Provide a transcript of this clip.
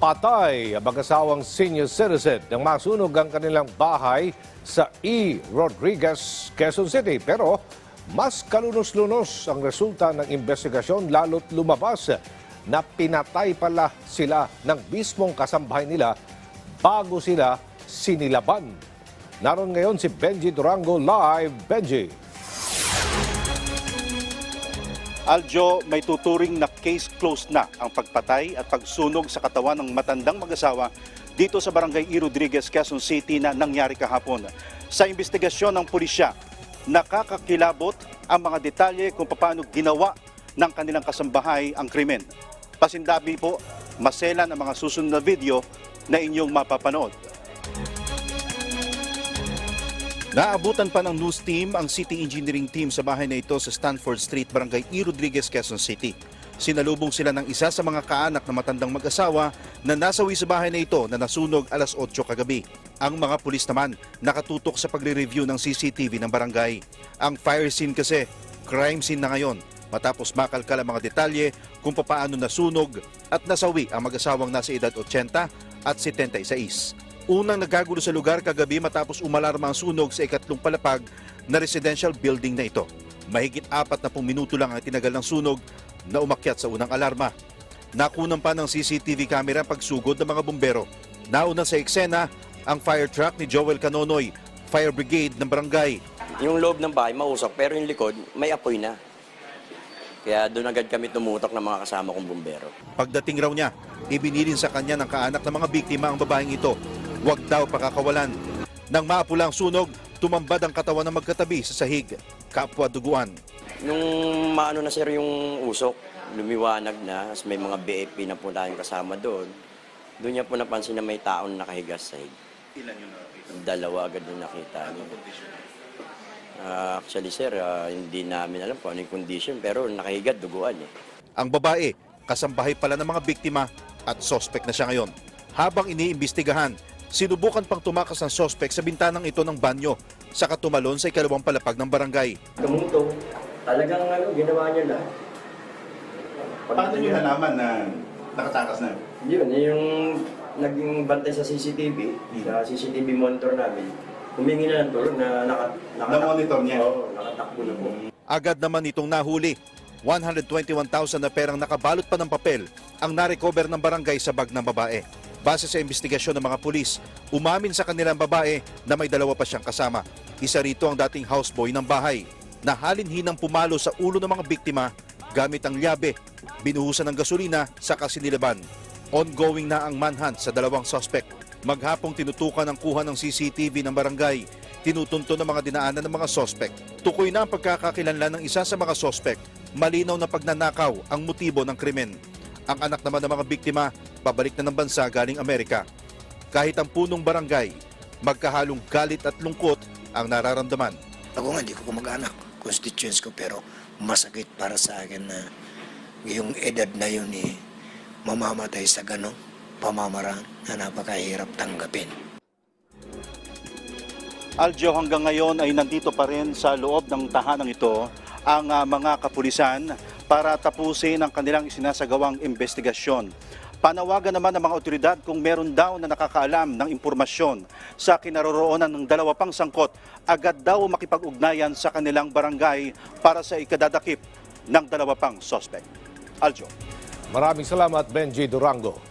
Patay ang mag-asawang senior citizen nang masunog ang kanilang bahay sa E. Rodriguez, Quezon City. Pero mas kalunos-lunos ang resulta ng investigasyon lalo't lumabas na pinatay pala sila ng mismong kasambahay nila bago sila sinilaban. Naroon ngayon si Benji Durango live. Benji. Aljo, may tuturing na case closed na ang pagpatay at pagsunog sa katawan ng matandang mag-asawa dito sa Barangay E. Rodriguez, Quezon City na nangyari kahapon. Sa investigasyon ng pulisya, nakakakilabot ang mga detalye kung paano ginawa ng kanilang kasambahay ang krimen. Pasindabi po, maselan ang mga susunod na video na inyong mapapanood. Naabutan pa ng news team ang city engineering team sa bahay na ito sa Stanford Street, Barangay E. Rodriguez, Quezon City. Sinalubong sila ng isa sa mga kaanak na matandang mag-asawa na nasawi sa bahay na ito na nasunog alas 8 kagabi. Ang mga pulis naman nakatutok sa pagre-review ng CCTV ng barangay. Ang fire scene kasi, crime scene na ngayon matapos makalkal ang mga detalye kung papaano nasunog at nasawi ang mag-asawang nasa edad 80 at 76. Unang nagagulo sa lugar kagabi matapos umalarma ang sunog sa ikatlong palapag na residential building na ito. Mahigit apat na pong minuto lang ang tinagal ng sunog na umakyat sa unang alarma. Nakunan pa ng CCTV camera ang pagsugod ng mga bumbero. Nauna sa eksena ang fire truck ni Joel Canonoy, fire brigade ng barangay. Yung loob ng bahay mausok pero yung likod may apoy na. Kaya doon agad kami tumutok ng mga kasama kong bumbero. Pagdating raw niya, ibinilin sa kanya ng kaanak ng mga biktima ang babaeng ito. Huwag daw pakakawalan. Nang maapula ang sunog, tumambad ang katawan ng magkatabi sa sahig. Kapwa duguan. Nung maano na sir yung usok, lumiwanag na, tas may mga BAP na po tayong kasama doon. Doon niya po napansin na may taon nakahiga sa sahig. Ilan yung nakita? Dalawa agad yung nakita niya. Ah, actually sir, ah, hindi namin alam kung ano yung condition pero nakahiga duguan eh. Ang babae, kasambahay pala ng mga biktima at sospek na siya ngayon. Habang iniimbestigahan, sinubukan pang tumakas ng sospek sa bintanang ito ng banyo sa katumalon sa ikalawang palapag ng barangay. Tumutong, talagang ano, ginawa niya lahat. Paano nyo nalaman na nakatakas na? Yun, yung naging bantay sa CCTV, sa CCTV monitor namin, humingi na ng tulong na naka, Na-monitor niya? Oo, nakatakbo na po. Agad naman itong nahuli. 121,000 na perang nakabalot pa ng papel ang narecover ng barangay sa bag ng babae. Base sa investigasyon ng mga pulis, umamin sa kanilang babae na may dalawa pa siyang kasama. Isa rito ang dating houseboy ng bahay na halinhinang pumalo sa ulo ng mga biktima gamit ang lyabe, binuhusan ng gasolina sa kasinilaban. Ongoing na ang manhunt sa dalawang suspect. Maghapong tinutukan ang kuha ng CCTV ng barangay. Tinutunto ng mga dinaanan ng mga suspect. Tukoy na ang pagkakakilanlan ng isa sa mga suspect. Malinaw na pagnanakaw ang motibo ng krimen. Ang anak naman ng mga biktima, pabalik na ng bansa galing Amerika. Kahit ang punong barangay, magkahalong galit at lungkot ang nararamdaman. Ako nga, hindi ko kumag-anak. Constituents ko, pero masakit para sa akin na yung edad na yun eh, mamamatay sa ganong pamamaraan na napakahirap tanggapin. Aljo hanggang ngayon ay nandito pa rin sa loob ng tahanang ito ang ah, mga kapulisan para tapusin ang kanilang isinasagawang investigasyon. Panawagan naman ng mga otoridad kung meron daw na nakakaalam ng impormasyon sa kinaroroonan ng dalawa pang sangkot, agad daw makipag-ugnayan sa kanilang barangay para sa ikadadakip ng dalawa pang suspect. Aljo. Maraming salamat Benji Durango.